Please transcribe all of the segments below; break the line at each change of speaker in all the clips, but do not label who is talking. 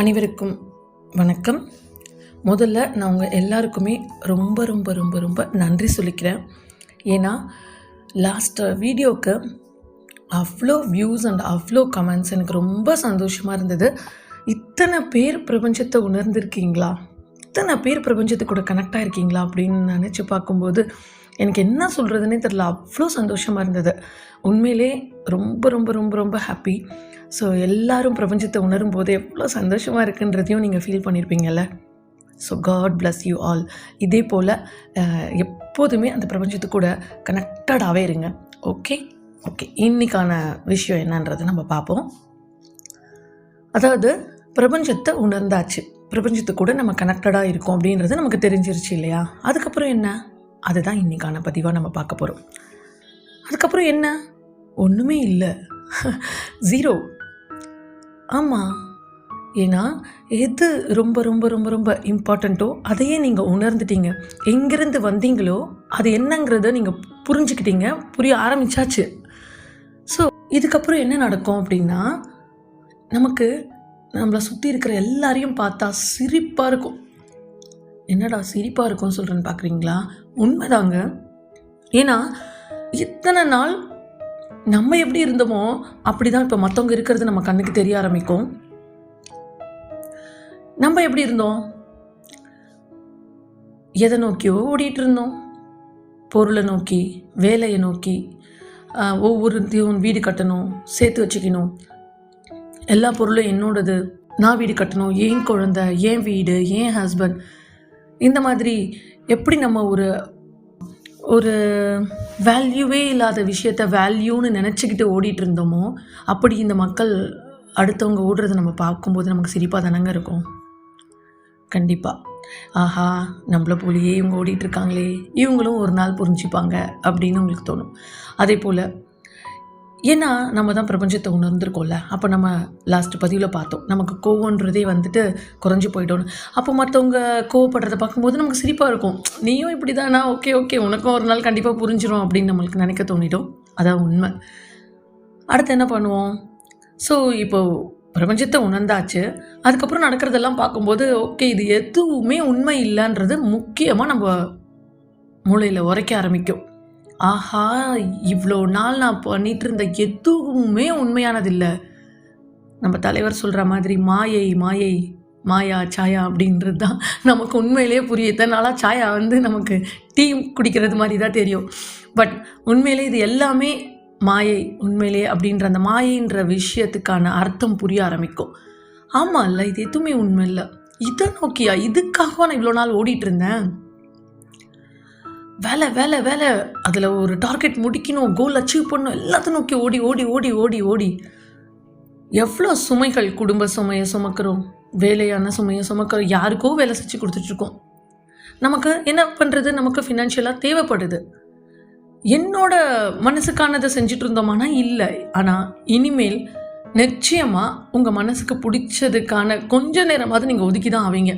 அனைவருக்கும் வணக்கம். முதல்ல நான் உங்கள் எல்லாருக்குமே ரொம்ப ரொம்ப ரொம்ப ரொம்ப நன்றி சொல்லிக்கிறேன். ஏன்னா லாஸ்ட் வீடியோவுக்கு அவ்வளோ வியூஸ் அண்ட் அவ்வளோ கமெண்ட்ஸ் எனக்கு ரொம்ப சந்தோஷமாக இருந்தது. இத்தனை பேர் பிரபஞ்சத்தை உணர்ந்திருக்கீங்களா? இத்தனை பேர் பிரபஞ்சத்து கூட கனெக்ட் ஆகிருக்கீங்களா அப்படின்னு நினச்சி பார்க்கும்போது எனக்கு என்ன சொல்கிறதுனே தெரில அவ்வளோ சந்தோஷமாக இருந்தது. உண்மையிலே ரொம்ப ரொம்ப ரொம்ப ரொம்ப ஹாப்பி ஸோ எல்லாரும் பிரபஞ்சத்தை உணரும் போது எவ்வளோ சந்தோஷமாக இருக்குன்றதையும் நீங்கள் feel பண்ணியிருப்பீங்கல்ல so god bless you all இதே போல் எப்போதுமே அந்த பிரபஞ்சத்து கூட கனெக்டடாகவே இருங்க. ஓகே ஓகே இன்னைக்கான விஷயம் என்னன்றதை நம்ம பார்ப்போம். அதாவது பிரபஞ்சத்தை உணர்ந்தாச்சு. பிரபஞ்சத்து கூட நம்ம கனெக்டடாக இருக்கோம் அப்படின்றது நமக்கு தெரிஞ்சிருச்சு இல்லையா? அதுக்கப்புறம் என்ன? அதுதான் இன்னைக்கான பதிவாக நம்ம பார்க்க போகிறோம் அதுக்கப்புறம் என்ன? ஒன்றுமே இல்லை. ஜீரோ ஆமாம் ஏன்னா எது ரொம்ப ரொம்ப ரொம்ப ரொம்ப இம்பார்ட்டண்ட்டோ அதையே நீங்கள் உணர்ந்துட்டீங்க. எங்கேருந்து வந்தீங்களோ அது என்னங்கிறத நீங்கள் புரிஞ்சுக்கிட்டீங்க புரிய ஆரம்பிச்சாச்சு. ஸோ இதுக்கப்புறம் என்ன நடக்கும் அப்படின்னா நமக்கு நம்மளை சுற்றி இருக்கிற எல்லாரையும் பார்த்தா சிரிப்பாக இருக்கும். என்னடா சிரிப்பாக இருக்கும்னு சொல்கிறேன்னு பார்க்குறீங்களா உண்மைதாங்க. ஏன்னா இத்தனை நாள் நம்ம எப்படி இருந்தோமோ அப்படி தான் இப்போ மற்றவங்க இருக்கிறது நம்ம கண்ணுக்கு தெரிய ஆரம்பிக்கும். நம்ம எப்படி இருந்தோம்? எதை நோக்கியோ ஓடிட்டு இருந்தோம்? பொருளை நோக்கி வேலையை நோக்கி ஒவ்வொருத்தையும் வீடு கட்டணும் சேர்த்து வச்சுக்கணும். எல்லா பொருளும் என்னோடது. நான் வீடு கட்டணும் ஏன் குழந்தை ஏன் வீடு ஏன் ஹஸ்பண்ட் இந்த மாதிரி எப்படி நம்ம ஒரு ஒரு வேல்யூவே இல்லாத விஷயத்த வேல்யூன்னு நினச்சிக்கிட்டு ஓடிட்டு இருந்தோமோ அப்படி இந்த மக்கள் அடுத்தவங்க ஓடுறத நம்ம பார்க்கும்போது நமக்கு சிரிப்பாக தானங்க இருக்கும். கண்டிப்பாக ஆஹா நம்மளை போலியே இவங்க ஓடிட்டுருக்காங்களே இவங்களும் ஒரு நாள் புரிஞ்சுப்பாங்க அப்படின்னு உங்களுக்கு தோணும். அதே போல் ஏன்னா நம்ம தான் பிரபஞ்சத்தை உணர்ந்திருக்கோம்ல. அப்போ நம்ம லாஸ்ட் பதிவில் பார்த்தோம். நமக்கு கோவன்றதே வந்துட்டு குறைஞ்சி போயிட்டோன்னு அப்போ மற்றவங்க கோவப்படுறதை பார்க்கும்போது நமக்கு சிரிப்பாக இருக்கும். நீயும் இப்படி தானா ஓகே ஓகே. உனக்கும் ஒரு நாள் கண்டிப்பாக புரிஞ்சிடும் அப்படின்னு நம்மளுக்கு நினைக்க தோணிடும். அதான் உண்மை. அடுத்து என்ன பண்ணுவோம்? ஸோ இப்போ பிரபஞ்சத்தை உணர்ந்தாச்சு. அதுக்கப்புறம் நடக்கிறதெல்லாம் பார்க்கும்போது ஓகே இது எதுவுமே உண்மை இல்லைன்றது முக்கியமாக நம்ம மூளையில் உரைக்க ஆரம்பிக்கும். ஆஹா இவ்வளோ நாள் நான் பண்ணிட்டு இருந்த எதுவுமே உண்மையானதில்லை. நம்ம தலைவர் சொல்கிற மாதிரி மாயை மாயை மாயா சாயா அப்படின்றது தான் நமக்கு உண்மையிலேயே புரியும். இத்தனை நாளாக சாயா வந்து நமக்கு டீ குடிக்கிறது மாதிரி தான் தெரியும். பட் உண்மையிலே இது எல்லாமே மாயை உண்மையிலே அப்படின்ற அந்த மாயைன்ற விஷயத்துக்கான அர்த்தம் புரிய ஆரம்பிக்கும். ஆமாம் இல்லை இது எதுவுமே உண்மை இல்லை இதை நோக்கியா இதுக்காக நான் இவ்வளோ நாள் ஓடிட்டு இருந்தேன் வேலை வேலை வேலை. அதில் ஒரு டார்கெட் முடிக்கணும் கோல் அச்சீவ் பண்ணணும் எல்லாத்தையும் நோக்கி ஓடி ஓடி ஓடி ஓடி ஓடி. எவ்வளோ சுமைகள் குடும்ப சுமையை சுமக்கிறோம்? வேலையான சுமையை சுமக்கிறோம். யாருக்கோ வேலை செஞ்சு கொடுத்துட்ருக்கோம். நமக்கு என்ன பண்ணுறது நமக்கு ஃபினான்ஷியலாக தேவைப்படுது. என்னோட மனசுக்கானதை செஞ்சுட்டு இருந்தோமானா இல்லை. ஆனால் இனிமேல் நிச்சயமாக உங்கள் மனசுக்கு பிடிச்சதுக்கான கொஞ்ச நேரமாவது நீங்கள் ஒதுக்கி தான் ஆவீங்க.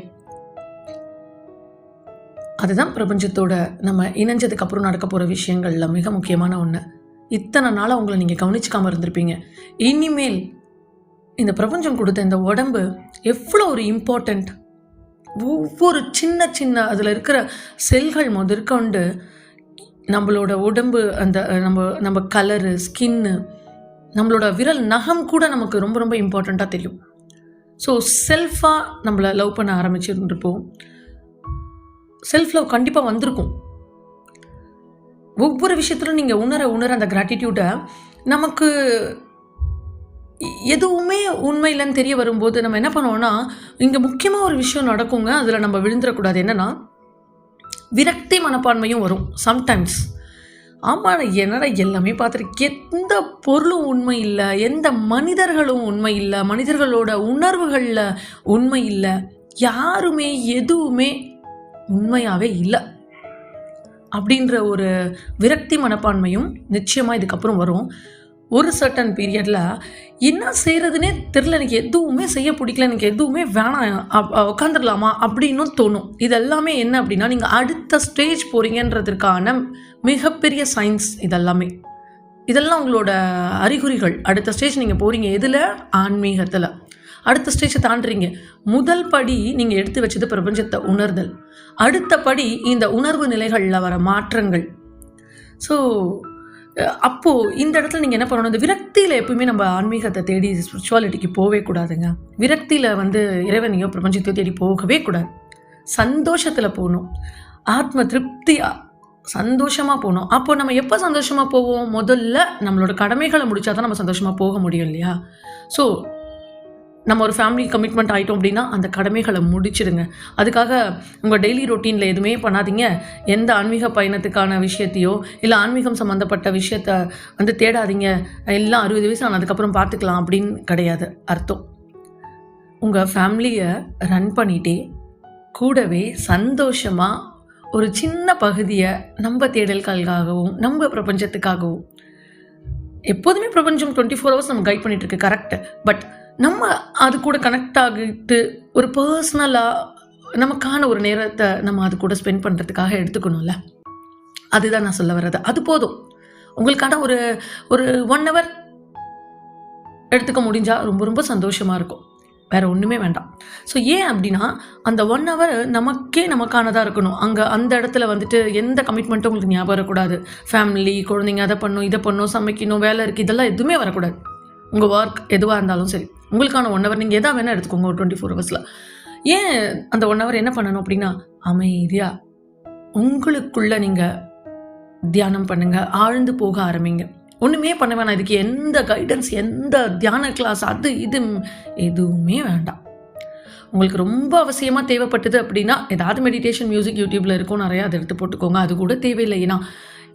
அதுதான் பிரபஞ்சத்தோட நம்ம இணைஞ்சதுக்கு அப்புறம் நடக்க போகிற விஷயங்கள்ல மிக முக்கியமான ஒன்று இத்தனை நாளாக உங்களை நீங்கள் கவனிச்சுக்காம இருந்திருப்பீங்க. இனிமேல் இந்த பிரபஞ்சம் கொடுத்த இந்த உடம்பு எவ்வளோ ஒரு இம்பார்ட்டண்ட் ஒவ்வொரு சின்ன சின்ன அதில் இருக்கிற செல்கள் முதற்கொண்டு நம்மளோட உடம்பு அந்த நம்ம நம்ம கலரு ஸ்கின்னு நம்மளோட விரல் நகம் கூட நமக்கு ரொம்ப ரொம்ப இம்பார்ட்டண்ட்டாக தெரியும். ஸோ செல்ஃபாக நம்மளை லவ் பண்ண ஆரம்பிச்சிருந்துருப்போம். செல்ஃப் லவ் கண்டிப்பாக வந்திருக்கும். ஒவ்வொரு விஷயத்திலும் நீங்கள் உணர உணர அந்த கிராட்டிடியூட்டை நமக்கு எதுவுமே உண்மை இல்லைன்னு தெரிய வரும்போது நம்ம என்ன பண்ணுவோம்னா இங்கே முக்கியமாக ஒரு விஷயம் நடக்குங்க அதில் நம்ம விழுந்துடக்கூடாது. என்னன்னா விரக்தி மனப்பான்மையும் வரும் சம்டைம்ஸ் ஆமாம் என்னடா எல்லாமே பார்த்துருக்கேன். எந்த பொருளும் உண்மை இல்லை எந்த மனிதர்களும் உண்மை இல்லை மனிதர்களோட உணர்வுகளில் உண்மை இல்லை யாருமே எதுவுமே உண்மையாகவே இல்லை. அப்படின்ற ஒரு விரக்தி மனப்பான்மையும் நிச்சயமாக இதுக்கப்புறம் வரும். ஒரு சர்டன் பீரியடில் என்ன செய்கிறதுனே தெரில எனக்கு எதுவுமே செய்ய பிடிக்கல. எனக்கு எதுவுமே வேணாம். உட்காந்துடலாமா அப்படின்னும் தோணும். இதெல்லாமே என்ன அப்படின்னா நீங்கள் அடுத்த ஸ்டேஜ் போகிறீங்கன்றதுக்கான மிகப்பெரிய சயின்ஸ் இதெல்லாமே. இதெல்லாம் உங்களோட அறிகுறிகள். அடுத்த ஸ்டேஜ் நீங்கள் போகிறீங்க எதில்? ஆன்மீகத்தில். அடுத்த ஸ்டேஜை தாண்டுறீங்க. முதல் படி நீங்கள் எடுத்து வச்சது பிரபஞ்சத்தை உணர்தல். அடுத்த படி இந்த உணர்வு நிலைகளில் வர மாற்றங்கள். ஸோ அப்போது இந்த இடத்துல நீங்கள் என்ன பண்ணணும்? இந்த விரக்தியில் எப்பவுமே நம்ம ஆன்மீகத்தை தேடி ஸ்பிரிச்சுவாலிட்டிக்கு போகவே கூடாதுங்க. விரக்தியில் வந்து இறைவனையோ பிரபஞ்சத்தையோ தேடி போகவே கூடாது. சந்தோஷத்தில் போகணும். ஆத்ம திருப்தியாக சந்தோஷமாக போகணும். அப்போ நம்ம எப்போ சந்தோஷமாக போவோம்? முதல்ல நம்மளோட கடமைகளை முடிச்சா தான் நம்ம சந்தோஷமாக போக முடியும் இல்லையா? ஸோ நம்ம ஒரு ஃபேமிலி கமிட்மெண்ட் ஆகிட்டோம் அப்படின்னா அந்த கடமைகளை முடிச்சிடுங்க. அதுக்காக உங்கள் டெய்லி ரொட்டீனில் எதுவுமே பண்ணாதீங்க. எந்த ஆன்மீக பயணத்துக்கான விஷயத்தையோ இல்லை ஆன்மீகம் சம்மந்தப்பட்ட விஷயத்த வந்து தேடாதீங்க. எல்லாம் அறுபது வயசு ஆனதுக்கப்புறம் பார்த்துக்கலாம் அப்படின்னு கிடையாது அர்த்தம். உங்கள் ஃபேமிலியை ரன் பண்ணிகிட்டே கூடவே சந்தோஷமாக ஒரு சின்ன பகுதியை நம்ம தேடல்களுக்காகவும் நம்ம பிரபஞ்சத்துக்காகவும். எப்போதுமே பிரபஞ்சம் டுவெண்ட்டி ஃபோர் ஹவர்ஸ் நம்ம கைட் பண்ணிட்டு இருக்கு கரெக்ட் பட் நம்ம அது கூட கனெக்ட் ஆகிட்டு ஒரு பர்சனலாக நமக்கான ஒரு நேரத்தை நம்ம அது கூட ஸ்பெண்ட் பண்ணுறதுக்காக எடுத்துக்கணும்ல? அதுதான் நான் சொல்ல வர்றது. அது போதும். உங்களுக்கான ஒரு ஒரு ஒன் ஹவர் எடுத்துக்க முடிஞ்சால் ரொம்ப ரொம்ப சந்தோஷமாக இருக்கும். வேறு ஒன்றுமே வேண்டாம். ஸோ ஏன் அப்படின்னா அந்த ஒன் ஹவர் நமக்கே நமக்கானதாக இருக்கணும். அங்கே அந்த இடத்துல வந்துட்டு எந்த கமிட்மெண்ட்டும் உங்களுக்கு ஞாபகம் வரக்கூடாது. ஃபேமிலி குழந்தைங்க அதை பண்ணும் இதை பண்ணும் சமைக்கணும் வேலை இருக்குது இதெல்லாம் எதுவுமே வரக்கூடாது. உங்கள் ஒர்க் எதுவாக இருந்தாலும் சரி. உங்களுக்கான ஒன் ஹவர் நீங்கள் எதாக வேணால் எடுத்துக்கோங்க ஒரு டுவெண்ட்டி ஃபோர் ஹவர்ஸில் ஏன் அந்த ஒன் ஹவர் என்ன பண்ணணும் அப்படின்னா அமைதியாக உங்களுக்குள்ளே நீங்கள் தியானம் பண்ணுங்கள் ஆழ்ந்து போக ஆரம்பிங்க. ஒன்றுமே பண்ண வேணாம். இதுக்கு எந்த கைடன்ஸ் எந்த தியான கிளாஸ் அது இது எதுவுமே வேண்டாம். உங்களுக்கு ரொம்ப அவசியமாக தேவைப்பட்டது அப்படின்னா ஏதாவது மெடிடேஷன் மியூசிக் யூடியூப்பில் இருக்கும். நிறையா அதை எடுத்து போட்டுக்கோங்க. அது கூட தேவையில்லை. ஏன்னா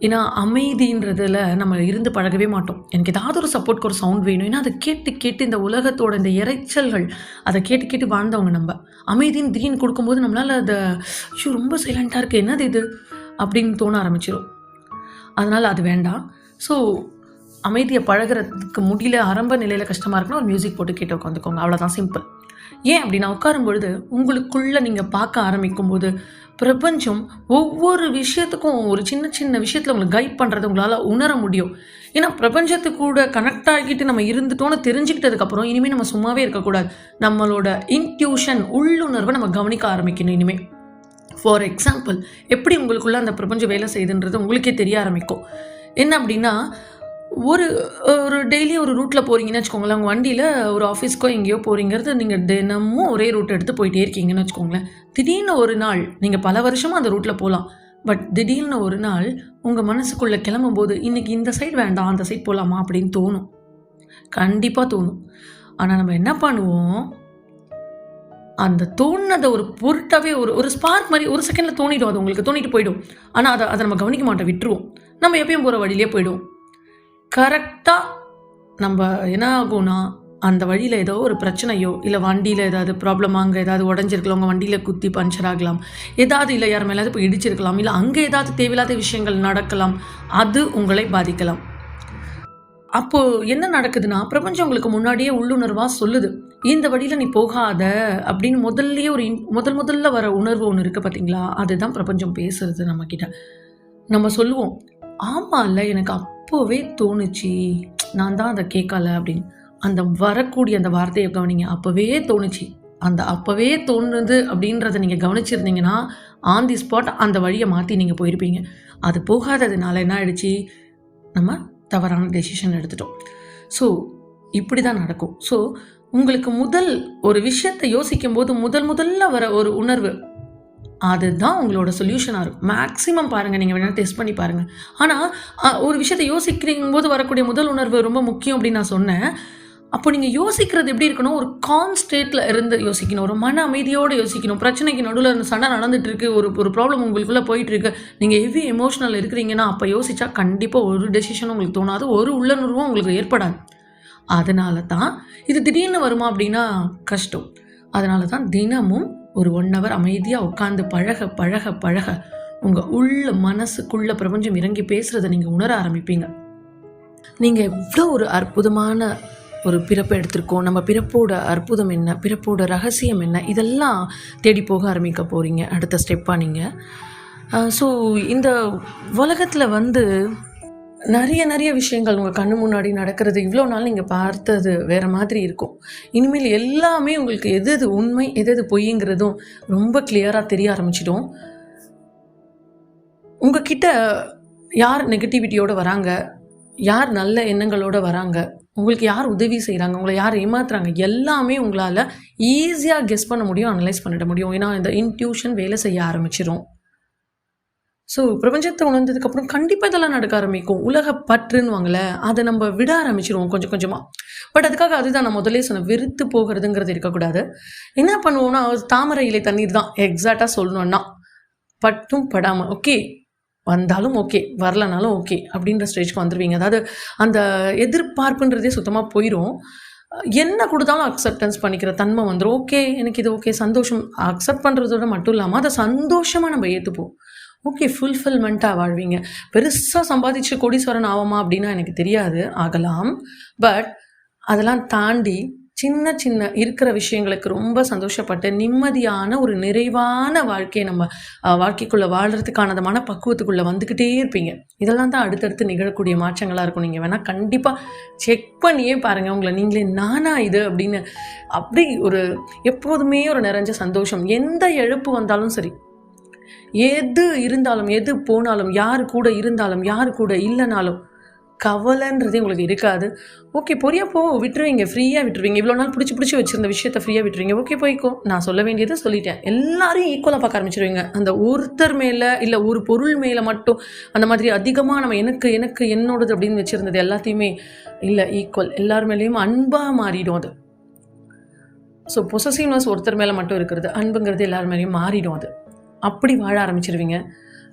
ஏன்னா அமைதின்றதில் நம்ம இருந்து பழகவே மாட்டோம். எனக்கு ஏதாவது ஒரு சப்போர்ட்க்கு ஒரு சவுண்ட் வேணும். ஏன்னா அதை கேட்டு கேட்டு இந்த உலகத்தோட இந்த இறைச்சல்கள் அதை கேட்டு கேட்டு வாழ்ந்தவங்க நம்ம. அமைதின்னு திடீர்னு கொடுக்கும்போது நம்மளால் அதை ஐயோ ரொம்ப சைலண்ட்டாக இருக்குது என்னது இது? அப்படின்னு தோண ஆரம்பிச்சிடும் அதனால் அது வேண்டாம். ஸோ அமைதியை பழகுறதுக்கு முடியல ஆரம்ப நிலையில் கஷ்டமாக இருக்குன்னா ஒரு மியூசிக் போட்டு கேட்டு உட்காந்துக்கோங்க அவ்வளோதான் சிம்பிள் ஏன் அப்படின்னா உட்காரும் பொழுது உங்களுக்குள்ளே நீங்கள் பார்க்க ஆரம்பிக்கும் போது பிரபஞ்சம் ஒவ்வொரு விஷயத்துக்கும் ஒரு சின்ன சின்ன விஷயத்தில் உங்களுக்கு கைட் பண்ணுறது உங்களால் உணர முடியும். ஏன்னா பிரபஞ்சத்து கூட கனெக்ட் ஆகிட்டு நம்ம இருந்துட்டோன்னு தெரிஞ்சுக்கிட்டதுக்கப்புறம் இனிமேல் நம்ம சும்மாவே இருக்கக்கூடாது. நம்மளோட இன்ட்யூஷன் உள்ளுணர்வை நம்ம கவனிக்க ஆரம்பிக்கணும் இனிமேல் ஃபார் எக்ஸாம்பிள் எப்படி உங்களுக்குள்ளே அந்த பிரபஞ்சம் வேலை செய்யுதுன்றது உங்களுக்கே தெரிய ஆரம்பிக்கும். என்ன அப்படின்னா ஒரு ஒரு டெய்லி ஒரு ரூட்டில் போகிறீங்கன்னு வச்சுக்கோங்களேன். உங்கள் வண்டியில் ஒரு ஆஃபீஸ்க்கோ எங்கேயோ போகிறீங்கிறது நீங்கள் தினமும் ஒரே ரூட் எடுத்து போயிட்டே இருக்கீங்கன்னு வச்சுக்கோங்களேன். திடீர்னு ஒரு நாள் நீங்கள் பல வருஷமாக அந்த ரூட்டில் போகலாம் பட் திடீர்னு ஒரு நாள் உங்கள் மனசுக்குள்ளே கிளம்பும்போது இன்றைக்கி இந்த சைடு வேண்டாம் அந்த சைடு போகலாமா அப்படின்னு தோணும். கண்டிப்பாக தோணும். ஆனால் நம்ம என்ன பண்ணுவோம்? அந்த தோணுனதை ஒரு பொருட்டாவே ஒரு ஒரு ஸ்பார்க் மாதிரி ஒரு செகண்டில் தோணிடும். அது உங்களுக்கு தோணிட்டு போயிடும். ஆனால் அதை அதை நம்ம கவனிக்க மாட்டோம். விட்டுருவோம். நம்ம எப்பயும் போகிற வழியிலே போயிடுவோம். கரெக்டாக நம்ம என்ன ஆகும்னா அந்த வழியில் ஏதோ ஒரு பிரச்சனையோ இல்லை வண்டியில் ஏதாவது ப்ராப்ளம் அங்கே ஏதாவது உடஞ்சிருக்கலாம் உங்கள் வண்டியில் குத்தி பஞ்சர் ஆகலாம். ஏதாவது இல்லை யார் மேலாவது போய் இடிச்சிருக்கலாம் இல்லை அங்கே ஏதாவது தேவையில்லாத விஷயங்கள் நடக்கலாம் அது உங்களை பாதிக்கலாம். அப்போது என்ன நடக்குதுன்னா பிரபஞ்சம் உங்களுக்கு முன்னாடியே உள்ளுணர்வாக சொல்லுது. இந்த வழியில் நீ போகாத அப்படின்னு முதல்லயே ஒரு இன்- முதல் முதல்ல வர உணர்வு ஒன்று இருக்குது பார்த்தீங்களா அதுதான் பிரபஞ்சம் பேசுறது நம்மக்கிட்ட நம்ம சொல்லுவோம் ஆமாம்ல எனக்கு அப்போவே தோணுச்சு. நான் தான் அதை கேட்கல அப்படின்னு. அந்த வரக்கூடிய அந்த வார்த்தையை கவனிங்க. அப்போவே தோணுச்சு. அந்த அப்போவே தோணுது அப்படின்றத நீங்கள் கவனிச்சிருந்தீங்கன்னா ஆன் தி ஸ்பாட் அந்த வழியை மாற்றி நீங்கள் போயிருப்பீங்க. அது போகாததுனால என்ன ஆயிடுச்சு? நம்ம தவறான டெசிஷன் எடுத்துட்டோம். ஸோ இப்படி தான் நடக்கும். ஸோ உங்களுக்கு முதல் ஒரு விஷயத்தை யோசிக்கும் போது முதல் முதல்ல வர ஒரு உணர்வு அதுதான் உங்களோட சொல்யூஷனாக இருக்கும். மேக்ஸிமம் பாருங்கள் நீங்கள் வேணால் டெஸ்ட் பண்ணி பாருங்கள் ஆனால் ஒரு விஷயத்தை யோசிக்கிறீங்க போது வரக்கூடிய முதல் உணர்வு ரொம்ப முக்கியம் அப்படின்னு நான் சொன்னேன். அப்போ நீங்கள் யோசிக்கிறது எப்படி இருக்கணும்? ஒரு கான் ஸ்டேட்டில் இருந்து யோசிக்கணும். ஒரு மன அமைதியோடு யோசிக்கணும். பிரச்சனைக்கு நடுவில் சண்டை நடந்துட்டு இருக்கு ஒரு ஒரு ப்ராப்ளம் உங்களுக்குள்ளே போயிட்டு இருக்கு நீங்கள் ஹெவி எமோஷனல் இருக்கிறீங்கன்னா அப்போ யோசிச்சா கண்டிப்பாக ஒரு டெசிஷனும் உங்களுக்கு தோணாது. ஒரு உள்ளுணர்வும் உங்களுக்கு ஏற்படாது. அதனால தான் இது திடீர்னு வருமா அப்படின்னா கஷ்டம். அதனால தான் தினமும் ஒரு ஒன் ஹவர் அமைதியாக உட்காந்து பழக பழக பழக உங்கள் உள்ள மனசுக்குள்ள பிரபஞ்சம் இறங்கி பேசுகிறத நீங்கள் உணர ஆரம்பிப்பீங்க. நீங்கள் எவ்வளோ ஒரு அற்புதமான ஒரு பிறப்பை எடுத்திருக்கோம். நம்ம பிறப்போட அற்புதம் என்ன? பிறப்போட ரகசியம் என்ன? இதெல்லாம் தேடி போக ஆரம்பிக்க போகிறீங்க அடுத்த ஸ்டெப்பாக நீங்கள் ஸோ இந்த உலகத்தில் வந்து நிறைய நிறைய விஷயங்கள் உங்கள் கண்ணு முன்னாடி நடக்கிறது. இவ்வளோ நாள் நீங்கள் பார்த்தது வேறு மாதிரி இருக்கும். இனிமேல் எல்லாமே உங்களுக்கு எது எது உண்மை எது எது பொய்ங்கிறதும் ரொம்ப கிளியராக தெரிய ஆரம்பிச்சிடும். உங்ககிட்ட யார் நெகட்டிவிட்டியோடு வராங்க? யார் நல்ல எண்ணங்களோடு வராங்க? உங்களுக்கு யார் உதவி செய்கிறாங்க உங்களை யார் ஏமாத்துறாங்க? எல்லாமே உங்களால் ஈஸியாக கெஸ் பண்ண முடியும் அனலைஸ் பண்ணிட முடியும். ஏன்னா இந்த இன்ட்யூஷன் வேலை செய்ய ஆரம்பிச்சிடும் ஸோ பிரபஞ்சத்தை உணர்ந்ததுக்கப்புறம் கண்டிப்பாக இதெல்லாம் நடக்க ஆரம்பிக்கும். உலக பற்றுன்னுவாங்கள அதை நம்ம விட ஆரம்பிச்சிருவோம் கொஞ்சம் கொஞ்சமாக பட் அதுக்காக அதுதான் நான் முதலே சொன்னேன் வெறுத்து போகிறதுங்கிறது இருக்கக்கூடாது. என்ன பண்ணுவோம்னா தாமரை இலை தண்ணீர் தான் எக்ஸாக்டாக சொல்லணும்னா. பட்டும் படாமல் ஓகே வந்தாலும் ஓகே வரலனாலும் ஓகே அப்படின்ற ஸ்டேஜ்க்கு வந்துடுவீங்க அதாவது அந்த எதிர்பார்ப்புன்றதே சுத்தமாக போயிடும் என்ன கொடுத்தாலும் அக்செப்டன்ஸ் பண்ணிக்கிற தன்மை வந்துடும் ஓகே எனக்கு இது ஓகே சந்தோஷம். அக்செப்ட் பண்ணுறதோட மட்டும் இல்லாமல் அதை சந்தோஷமாக நம்ம ஏற்றுப்போம் ஓகே ஃபுல்ஃபில்மெண்ட்டாக வாழ்வீங்க. பெருசாக சம்பாதிச்சு கோடீஸ்வரன் ஆகுமா அப்படின்னா எனக்கு தெரியாது ஆகலாம். பட் அதெல்லாம் தாண்டி சின்ன சின்ன இருக்கிற விஷயங்களுக்கு ரொம்ப சந்தோஷப்பட்டு நிம்மதியான ஒரு நிறைவான வாழ்க்கையை நம்ம வாழ்க்கைக்குள்ளே வாழ்கிறதுக்கானதமான பக்குவத்துக்குள்ளே வந்துக்கிட்டே இருப்பீங்க. இதெல்லாம் தான் அடுத்தடுத்து நிகழக்கூடிய மாற்றங்களாக இருக்கும். நீங்கள் வேணால் கண்டிப்பாக செக் பண்ணியே பாருங்கள் உங்களை நீங்களே நானா இது அப்படின்னு அப்படி ஒரு எப்போதுமே ஒரு நிறைஞ்ச சந்தோஷம். எந்த இழப்பு வந்தாலும் சரி எது இருந்தாலும் எது போனாலும் யார் கூட இருந்தாலும் யார் கூட இல்லைனாலும் கவலைன்றதே உங்களுக்கு இருக்காது. ஓகே பொரியா போ விட்டுருவீங்க ஃப்ரீயாக விட்டுருவீங்க. இவ்வளோ நாள் பிடிச்சி பிடிச்சி வச்சிருந்த விஷயத்த ஃப்ரீயாக விட்டுருவீங்க. ஓகே போய்க்கோ. நான் சொல்ல வேண்டியதை சொல்லிட்டேன். எல்லாரையும் ஈக்குவலாக பார்க்க ஆரம்பிச்சிருவீங்க. அந்த ஒருத்தர் மேலே இல்லை ஒரு பொருள் மேலே மட்டும் அந்த மாதிரி அதிகமாக நம்ம எனக்கு எனக்கு என்னோடது அப்படின்னு வச்சுருந்தது எல்லாத்தையுமே இல்லை ஈக்குவல் எல்லார் மேலேயும் அன்பாக மாறிடும் அது. ஸோ பொசசிவ்னஸ் ஒருத்தர் மேலே மட்டும் இருக்கிறது அன்புங்கிறது எல்லார் மேலேயும் மாறிடும் அது. அப்படி வாழ ஆரம்பிச்சிருவீங்க.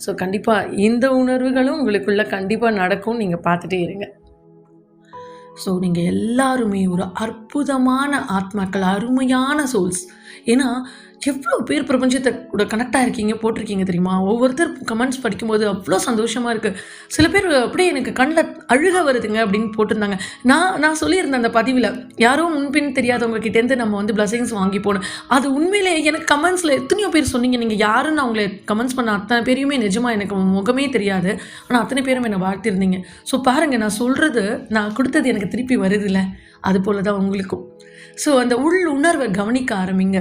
ஸோ கண்டிப்பாக இந்த உணர்வுகளும் உங்களுக்குள்ள கண்டிப்பாக நடக்கும். நீங்கள் பார்த்துட்டே இருங்க. ஸோ நீங்கள் எல்லாருமே ஒரு அற்புதமான ஆத்மாக்கள் அருமையான சோல்ஸ் ஏன்னா எவ்வளோ பேர் பிரபஞ்சத்தை கூட கனெக்ட் இருக்கீங்க போட்டிருக்கீங்க தெரியுமா? ஒவ்வொருத்தர் கமெண்ட்ஸ் படிக்கும்போது அவ்வளோ சந்தோஷமாக இருக்குது சில பேர் அப்படியே எனக்கு கண்ணில் அழுக வருதுங்க அப்படின்னு போட்டிருந்தாங்க. நான் நான் சொல்லியிருந்தேன் அந்த பதிவில் யாரோ முன்பின் தெரியாதவங்க கிட்டேருந்து நம்ம வந்து பிளஸிங்ஸ் வாங்கி போகணும். அது உண்மையிலே எனக்கு கமெண்ட்ஸில் எத்தனையோ பேர் சொன்னீங்க. நீங்கள் யாருன்னு அவங்கள கமெண்ட்ஸ் பண்ண அத்தனை பேரையுமே நிஜமாக எனக்கு முகமே தெரியாது. ஆனால் அத்தனை பேரும் என்னை வாழ்த்திருந்தீங்க. ஸோ பாருங்கள் நான் சொல்கிறது நான் கொடுத்தது எனக்கு திருப்பி வருதில்ல. அது போல தான் உங்களுக்கும். ஸோ அந்த உள் உணர்வை கவனிக்க ஆரம்பிங்க.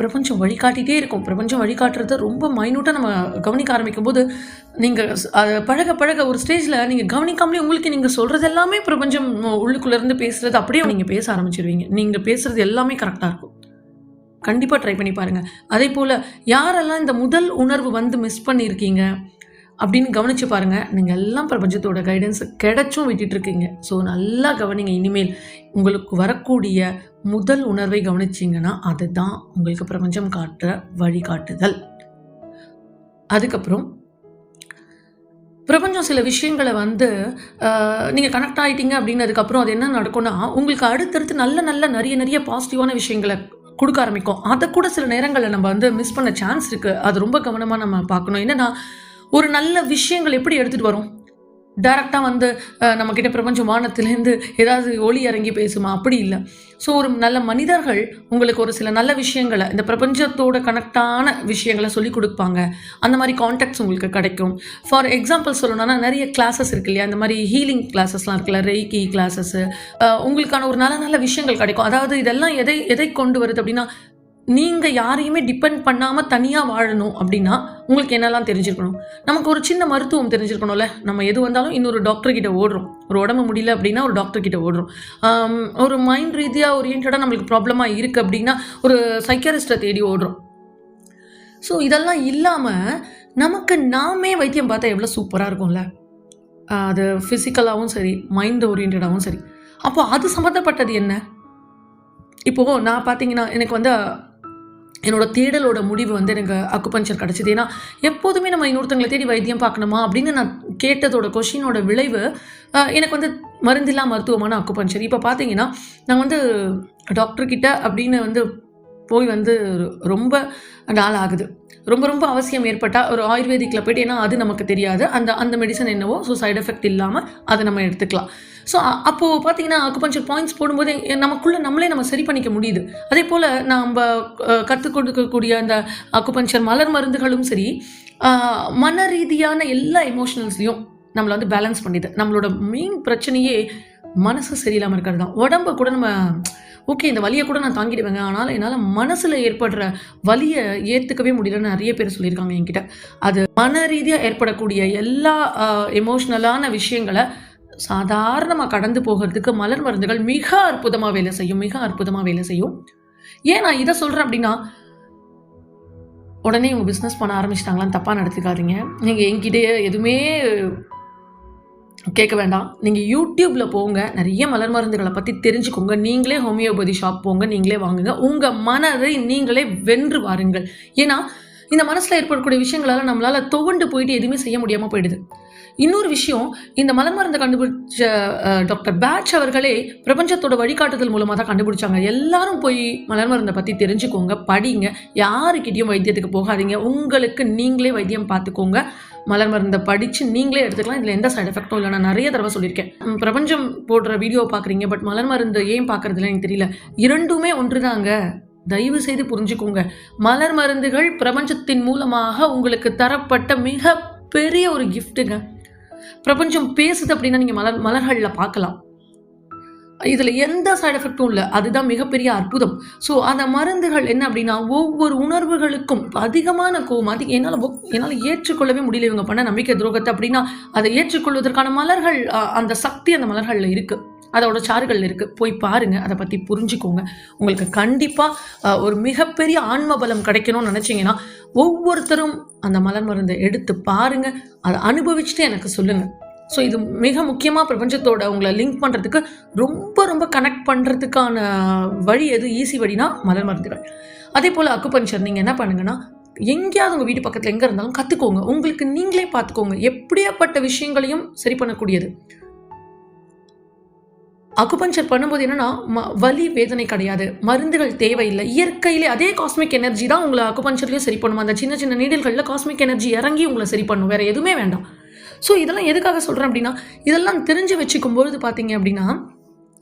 பிரபஞ்சம் வழிகாட்டிகிட்டே இருக்கும். பிரபஞ்சம் வழிகாட்டுறத ரொம்ப மைனூட்டாக நம்ம கவனிக்க ஆரம்பிக்கும் போது நீங்கள் அதை பழக பழக ஒரு ஸ்டேஜில் நீங்கள் கவனிக்காமலே உங்களுக்கு நீங்கள் சொல்கிறது எல்லாமே பிரபஞ்சம் உள்ளுக்குள்ளேருந்து பேசுகிறது அப்படியே நீங்கள் பேச ஆரம்பிச்சிருவீங்க. நீங்கள் பேசுகிறது எல்லாமே கரெக்டாக இருக்கும். கண்டிப்பாக ட்ரை பண்ணி பாருங்கள் அதே போல் யாரெல்லாம் இந்த முதல் உணர்வு வந்து மிஸ் பண்ணியிருக்கீங்க அப்படின்னு கவனிச்சு பாருங்கள் நீங்கள் எல்லாம் பிரபஞ்சத்தோட கைடன்ஸ் கிடைச்சும் விட்டுட்டு இருக்கீங்க. ஸோ நல்லா கவனிங்க. இனிமேல் உங்களுக்கு வரக்கூடிய முதல் உணர்வை கவனிச்சிங்கன்னா அதுதான் உங்களுக்கு பிரபஞ்சம் காட்டுற வழிகாட்டுதல். அதுக்கப்புறம் பிரபஞ்சம் சில விஷயங்களை வந்து நீங்கள் கனெக்ட் ஆகிட்டீங்க அப்படின்னதுக்கப்புறம் அது என்ன நடக்கும்னா உங்களுக்கு அடுத்தடுத்து நல்ல நல்ல நிறைய நிறைய பாசிட்டிவான விஷயங்களை கொடுக்க ஆரம்பிக்கும். அதை கூட சில நேரங்களில் நம்ம வந்து மிஸ் பண்ண சான்ஸ் இருக்குது அது ரொம்ப கவனமாக நம்ம பார்க்கணும். என்னன்னா ஒரு நல்ல விஷயங்கள் எப்படி எடுத்துகிட்டு வரும்? டைரெக்டாக வந்து நம்மக்கிட்ட பிரபஞ்ச வானத்திலேருந்து ஏதாவது ஒளி இறங்கி பேசுமா? அப்படி இல்லை. ஸோ ஒரு நல்ல மனிதர்கள் உங்களுக்கு ஒரு சில நல்ல விஷயங்களை இந்த பிரபஞ்சத்தோட கனெக்டான விஷயங்களை சொல்லி கொடுப்பாங்க. அந்த மாதிரி கான்டாக்ட்ஸ் உங்களுக்கு கிடைக்கும். ஃபார் எக்ஸாம்பிள் சொல்லணும்னா நிறைய கிளாஸஸ் இருக்கு இல்லையா? அந்த மாதிரி ஹீலிங் கிளாஸஸ்லாம் இருக்குல்ல? ரெய்கி கிளாஸஸ் உங்களுக்கான ஒரு நல்ல நல்ல விஷயங்கள் கிடைக்கும். அதாவது இதெல்லாம் எதை எதை கொண்டு வருது அப்படின்னா நீங்கள் யாரையுமே டிபெண்ட் பண்ணாமல் தனியாக வாழணும் அப்படின்னா உங்களுக்கு என்னெல்லாம் தெரிஞ்சிருக்கணும்? நமக்கு ஒரு சின்ன மருத்துவம் தெரிஞ்சிருக்கணும்ல. நம்ம எது வந்தாலும் இன்னொரு டாக்டர் கிட்ட ஓடுறோம். ஒரு உடம்பு முடியல அப்படின்னா ஒரு டாக்டர் கிட்ட ஓடுறோம். ஒரு மைண்ட் ரீதியாக ஓரியன்டாக நம்மளுக்கு ப்ராப்ளமாக இருக்குது அப்படின்னா ஒரு சைக்கியாரிஸ்ட்டை தேடி ஓடுறோம். ஸோ இதெல்லாம் இல்லாமல் நமக்கு நாமே வைத்தியம் பார்த்தா எவ்வளோ சூப்பராக இருக்கும்ல. அது ஃபிசிக்கலாகவும் சரி மைண்ட் ஓரியன்டாகவும் சரி. அப்போது அது சம்மந்தப்பட்டது என்ன? இப்போது நான் பார்த்தீங்கன்னா எனக்கு வந்து என்னோட தேடலோட முடிவு வந்து எனக்கு அக்குபஞ்சர் கிடச்சிது. ஏன்னா எப்போதுமே நம்ம இன்னொருத்தங்களை தேடி வைத்தியம் பார்க்கணுமா? அப்படின்னு நான் கேட்டதோட கொஷினோட விளைவு எனக்கு வந்து மருந்தில்லா மருத்துவமான அக்குபஞ்சர் இப்போ பார்த்தீங்கன்னா நான் வந்து டாக்டர்கிட்ட அப்படின்னு வந்து போய் வந்து ரொம்ப நாள் ஆகுது. ரொம்ப ரொம்ப அவசியம் ஏற்பட்டால் ஒரு ஆயுர்வேதிக்கில் போய்ட்டு ஏன்னா அது நமக்கு தெரியாது. அந்த அந்த மெடிசன் என்னவோ ஸோ சைடு எஃபெக்ட் இல்லாமல் அதை நம்ம எடுத்துக்கலாம். ஸோ அப்போது பார்த்தீங்கன்னா அக்குபஞ்சர் பாயிண்ட்ஸ் போடும்போது நமக்குள்ளே நம்மளே நம்ம சரி பண்ணிக்க முடியுது. அதே போல் நம்ம கற்றுக் கொடுக்கக்கூடிய அந்த அக்குபஞ்சர் மலர் மருந்துகளும் சரி மன ரீதியான எல்லா எமோஷனல்ஸ்லையும் நம்மளை வந்து பேலன்ஸ் பண்ணிது. நம்மளோட மெயின் பிரச்சனையே மனசு சரியில்லாமல் இருக்கிறது தான். உடம்ப கூட நம்ம ஓகே இந்த வலியை கூட நான் தாங்கிடுவேங்க. ஆனால் என்னால் மனசில் ஏற்படுற வலியை ஏற்றுக்கவே முடியலன்னு நிறைய பேர் சொல்லியிருக்காங்க என்கிட்ட. அது மன ரீதியாக ஏற்படக்கூடிய எல்லா எமோஷ்னலான விஷயங்களை சாதாரணமாக கடந்து போகிறதுக்கு மலர் மருந்துகள் மிக அற்புதமாக வேலை செய்யும் மிக அற்புதமாக வேலை செய்யும். ஏன் நான் இதை சொல்கிறேன் அப்படின்னா உடனே இவங்க பிஸ்னஸ் பண்ண ஆரம்பிச்சிட்டாங்களான்னு தப்பாக நடத்திக்காதீங்க நீங்கள் என்கிட்டயே எதுவுமே கேட்க வேண்டாம். நீங்கள் யூடியூப்பில் போங்க நிறைய மலர் மருந்துகளை பற்றி தெரிஞ்சுக்கோங்க. நீங்களே ஹோமியோபதி ஷாப் போங்க நீங்களே வாங்குங்க. உங்கள் மனதை நீங்களே வென்று வாருங்கள். ஏன்னா இந்த மனசில் ஏற்படக்கூடிய விஷயங்களால் நம்மளால் துவண்டு போயிட்டு எதுவுமே செய்ய முடியாமல் போயிடுது. இன்னொரு விஷயம் இந்த மலர் மருந்தை கண்டுபிடிச்ச டாக்டர் பேட்ச் அவர்களே பிரபஞ்சத்தோட வழிகாட்டுதல் மூலமாக தான் கண்டுபிடிச்சாங்க. எல்லாரும் போய் மலர் மருந்தை பற்றி தெரிஞ்சுக்கோங்க படிங்க. யாருக்கிட்டேயும் வைத்தியத்துக்கு போகாதீங்க. உங்களுக்கு நீங்களே வைத்தியம் பார்த்துக்கோங்க. மலர் மருந்தை படித்து நீங்களே எடுத்துக்கலாம். இதில் எந்த சைட் எஃபெக்டும் இல்லை நான் நிறைய தடவை சொல்லியிருக்கேன். பிரபஞ்சம் போடுற வீடியோ பார்க்குறீங்க பட் மலர் மருந்து ஏன் பார்க்குறதுல எனக்கு தெரியல. இரண்டுமே ஒன்றுதாங்க. தயவு செய்து புரிஞ்சுக்கோங்க. மலர் மருந்துகள் பிரபஞ்சத்தின் மூலமாக உங்களுக்கு தரப்பட்ட மிக பெரிய ஒரு கிஃப்ட்டுங்க பிரபஞ்சம் பேசுது அப்படின்னா நீங்கள் மலர் மலர்களில் பார்க்கலாம். இதில் எந்த சைடு எஃபெக்டும் இல்லை. அதுதான் மிகப்பெரிய அற்புதம். ஸோ அந்த மருந்துகள் என்ன அப்படின்னா ஒவ்வொரு உணர்வுகளுக்கும் அதிகமான கோவம் அதிக என்னால் என்னால் ஏற்றுக்கொள்ளவே முடியல இவங்க பண்ண நம்பிக்கை துரோகத்தை அப்படின்னா அதை ஏற்றுக்கொள்வதற்கான மலர்கள் அந்த சக்தி அந்த மலர்களில் இருக்குது அதோட சாறுகள் இருக்குது போய் பாருங்கள் அதை பற்றி புரிஞ்சுக்கோங்க. உங்களுக்கு கண்டிப்பாக ஒரு மிகப்பெரிய ஆன்ம பலம் கிடைக்கணும்னு நினச்சிங்கன்னா ஒவ்வொருத்தரும் அந்த மலர் மருந்தை எடுத்து பாருங்கள் அதை அனுபவிச்சுட்டு எனக்கு சொல்லுங்கள் ஸோ இது மிக முக்கியமாக பிரபஞ்சத்தோட உங்களை லிங்க் பண்ணுறதுக்கு ரொம்ப ரொம்ப கனெக்ட் பண்ணுறதுக்கான வழி எது ஈஸி வழினா மலர் மருந்துகள். அதே போல் அக்குபஞ்சர் நீங்கள் என்ன பண்ணுங்கன்னா எங்கேயாவது உங்கள் வீட்டு பக்கத்தில் எங்கே இருந்தாலும் கற்றுக்கோங்க உங்களுக்கு நீங்களே பார்த்துக்கோங்க. எப்படியாப்பட்ட விஷயங்களையும் சரி பண்ணக்கூடியது. அக்குபஞ்சர் பண்ணும்போது என்னன்னா ம வலி வேதனை கிடையாது. மருந்துகள் தேவையில்லை. இயற்கையிலே அதே காஸ்மிக் எனர்ஜி தான் உங்களை அக்குபஞ்சர்லையும் சரி பண்ணும். அந்த சின்ன சின்ன நீடல்களில் காஸ்மிக் எனர்ஜி இறங்கி உங்களை சரி பண்ணும். வேற எதுவுமே வேண்டாம். ஸோ இதெல்லாம் எதுக்காக சொல்கிறேன் அப்படின்னா இதெல்லாம் தெரிஞ்சு வச்சுக்கும்பொழுது பார்த்தீங்க அப்படின்னா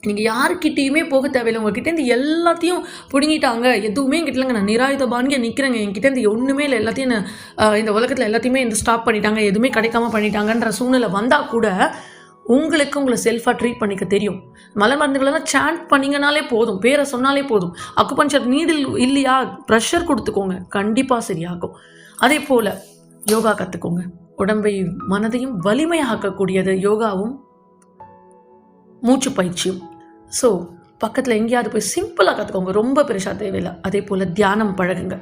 நீங்கள் யாருக்கிட்டேயுமே போக தேவையில்லை. உங்ககிட்டேருந்து எல்லாத்தையும் பிடுங்கிட்டாங்க. எதுவுமே என்கிட்ட இல்லைங்க. நான் நிராயுதபான்கே நிற்கிறேங்க என்கிட்டேருந்து ஒன்றுமே இல்லை. எல்லாத்தையும் இந்த உலகத்தில் எல்லாத்தையுமே இந்த ஸ்டாப் பண்ணிட்டாங்க. எதுவுமே கிடைக்காம பண்ணிட்டாங்கன்ற சூழ்நிலை வந்தால் கூட உங்களுக்கு உங்களை செல்ஃபாக ட்ரீட் பண்ணிக்க தெரியும். மலை மருந்துகளெல்லாம் சாண்ட் பண்ணிங்கனாலே போதும். பேரை சொன்னாலே போதும். அக்குபஞ்சர் நீடில் இல்லையா? ப்ரெஷர் கொடுத்துக்கோங்க. கண்டிப்பாக சரியாகும். அதே போல் யோகா கற்றுக்கோங்க உடம்பை மனதையும் வலிமையாக்கக்கூடியது யோகாவும் மூச்சு பயிற்சியும். ஸோ பக்கத்தில் எங்கேயாவது போய் சிம்பிளாக கற்றுக்கோங்க ரொம்ப பெருசாக தேவையில்லை. அதே போல் தியானம் பழகுங்க.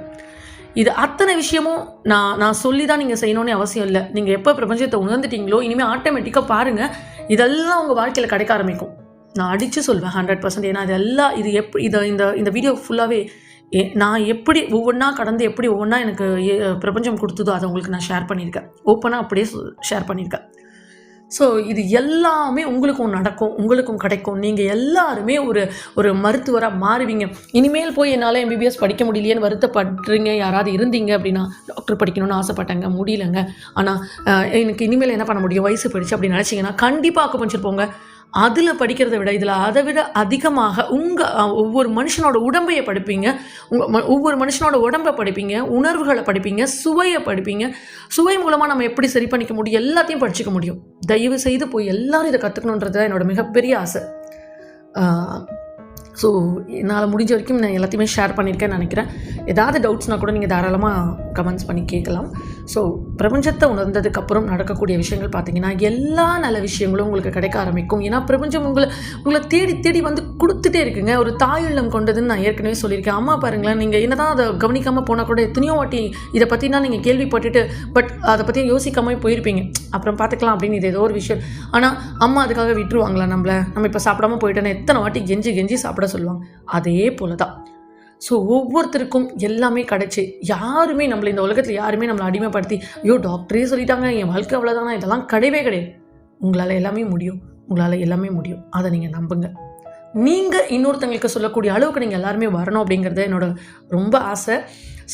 இது அத்தனை விஷயமும் நான் நான் சொல்லி தான் நீங்கள் செய்யணும்னு அவசியம் இல்லை. நீங்கள் எப்போ பிரபஞ்சத்தை உணர்ந்துட்டீங்களோ இனிமேல் ஆட்டோமேட்டிக்காக பாருங்கள் இதெல்லாம் உங்கள் வாழ்க்கையில் கிடைக்க ஆரம்பிக்கும். நான் அடித்து சொல்வேன் ஹண்ட்ரட் பர்சன்ட் ஏன்னா இதெல்லாம் இது எப்படி இதை இந்த இந்த வீடியோ ஃபுல்லாகவே நான் எப்படி ஒவ்வொன்றா கடந்து எப்படி ஒவ்வொன்றா எனக்கு ஏ- பிரபஞ்சம் கொடுத்ததோ அதை உங்களுக்கு நான் ஷேர் பண்ணியிருக்கேன். ஓப்பனாக அப்படியே ஷேர் பண்ணியிருக்கேன். ஸோ இது எல்லாமே உங்களுக்கும் நடக்கும் உங்களுக்கும் கிடைக்கும். நீங்கள் எல்லாருமே ஒரு ஒரு மருத்துவராக மாறுவீங்க. இனிமேல் போய் என்னால் எம்பிபிஎஸ் படிக்க முடியலையேன்னு வருத்தப்படுறீங்க யாராவது இருந்தீங்க அப்படின்னா டாக்டர் படிக்கணும்னு ஆசைப்பட்டேங்க முடியலங்க. ஆனால் எனக்கு இனிமேல் என்ன பண்ண முடியும்? வயசு போயிடுச்சு அப்படின்னு நினச்சிங்கன்னா கண்டிப்பாக அக்குபஞ்சர் போங்க. அதில் படிக்கிறத விட இதில் அதை விட அதிகமாக உங்கள் ஒவ்வொரு மனுஷனோட உடம்பையை படிப்பீங்க. உங்கள் ஒவ்வொரு மனுஷனோட உடம்பை படிப்பீங்க உணர்வுகளை படிப்பீங்க சுவையை படிப்பீங்க. சுவை மூலமாக நம்ம எப்படி சரி பண்ணிக்க முடியும் எல்லாத்தையும் படிச்சுக்க முடியும். தயவு செய்து போய் எல்லாரும் இதை கற்றுக்கணுன்றது தான் என்னோட மிகப்பெரிய ஆசை. ஸோ என்னால் முடிஞ்ச வரைக்கும் நான் எல்லாத்தையுமே ஷேர் பண்ணியிருக்கேன்னு நினைக்கிறேன். ஏதாவது டவுட்ஸ்னால் கூட நீங்கள் தாராளமாக கமெண்ட்ஸ் பண்ணி கேட்கலாம். ஸோ பிரபஞ்சத்தை உணர்ந்ததுக்கப்புறம் நடக்கக்கூடிய விஷயங்கள் பார்த்தீங்கன்னா எல்லா நல்ல விஷயங்களும் உங்களுக்கு கிடைக்க ஆரம்பிக்கும். ஏன்னா பிரபஞ்சம் உங்களை உங்களை தேடி தேடி வந்து கொடுத்துட்டே இருக்குங்க. ஒரு தாயுள்ளம் கொண்டதுன்னு நான் ஏற்கனவே சொல்லியிருக்கேன். அம்மா பாருங்களேன் நீங்கள் என்னதான் அதை கவனிக்காமல் போனால் கூட எத்தனையோ வாட்டி இதை பற்றினா நீங்கள் கேள்விப்பட்டுட்டு பட் அதை பற்றி யோசிக்காமல் போயிருப்பீங்க. அப்புறம் பார்த்துக்கலாம் அப்படின்னு இது ஏதோ ஒரு விஷயம். ஆனால் அம்மா அதுக்காக விட்டுருவாங்களா நம்மள? நம்ம இப்போ சாப்பிடாம போயிட்டோன்னா எத்தனை வாட்டி கெஞ்சி கெஞ்சி சாப்பிட சொல்லுவாங்க. அதே போல தான் ஸோ ஒவ்வொருத்தருக்கும் எல்லாமே கிடைச்சி. யாருமே நம்மளை இந்த உலகத்தில் யாருமே நம்மளை அடிமைப்படுத்தி ஐயோ டாக்டரே சொல்லிட்டாங்க என் வாழ்க்கை அவ்வளோதானா இதெல்லாம் கிடையவே கிடையாது. உங்களால் எல்லாமே முடியும். உங்களால் எல்லாமே முடியும். அதை நீங்கள் நம்புங்க. நீங்கள் இன்னொருத்தங்களுக்கு சொல்லக்கூடிய அளவுக்கு நீங்கள் எல்லாருமே வரணும் அப்படிங்கிறது என்னோட ரொம்ப ஆசை.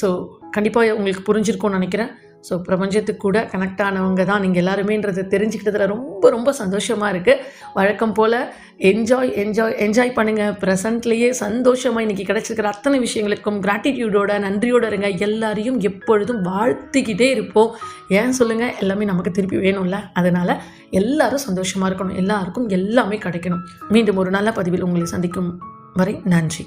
ஸோ கண்டிப்பாக உங்களுக்கு புரிஞ்சிருக்கும்னு நினைக்கிறேன். ஸோ பிரபஞ்சத்துக்கு கூட கனெக்ட் ஆனவங்க தான் நீங்கள் எல்லாருமேன்றதை தெரிஞ்சுக்கிட்டதில் ரொம்ப ரொம்ப சந்தோஷமாக இருக்குது வழக்கம் போல் என்ஜாய் என்ஜாய் என்ஜாய் பண்ணுங்கள் ப்ரெசண்ட்லேயே சந்தோஷமாக இன்றைக்கி கிடச்சிருக்கிற அத்தனை விஷயங்களுக்கும் கிராட்டிடியூடோட நன்றியோட இருங்க. எல்லாரையும் எப்பொழுதும் வாழ்த்திக்கிட்டே இருப்போம். ஏன் சொல்லுங்கள் எல்லாமே நமக்கு திருப்பி வேணும்ல. அதனால் எல்லாரும் சந்தோஷமாக இருக்கணும். எல்லாருக்கும் எல்லாமே கிடைக்கணும். மீண்டும் ஒரு நல்ல பதிவில் உங்களை சந்திக்கும் வரை நன்றி.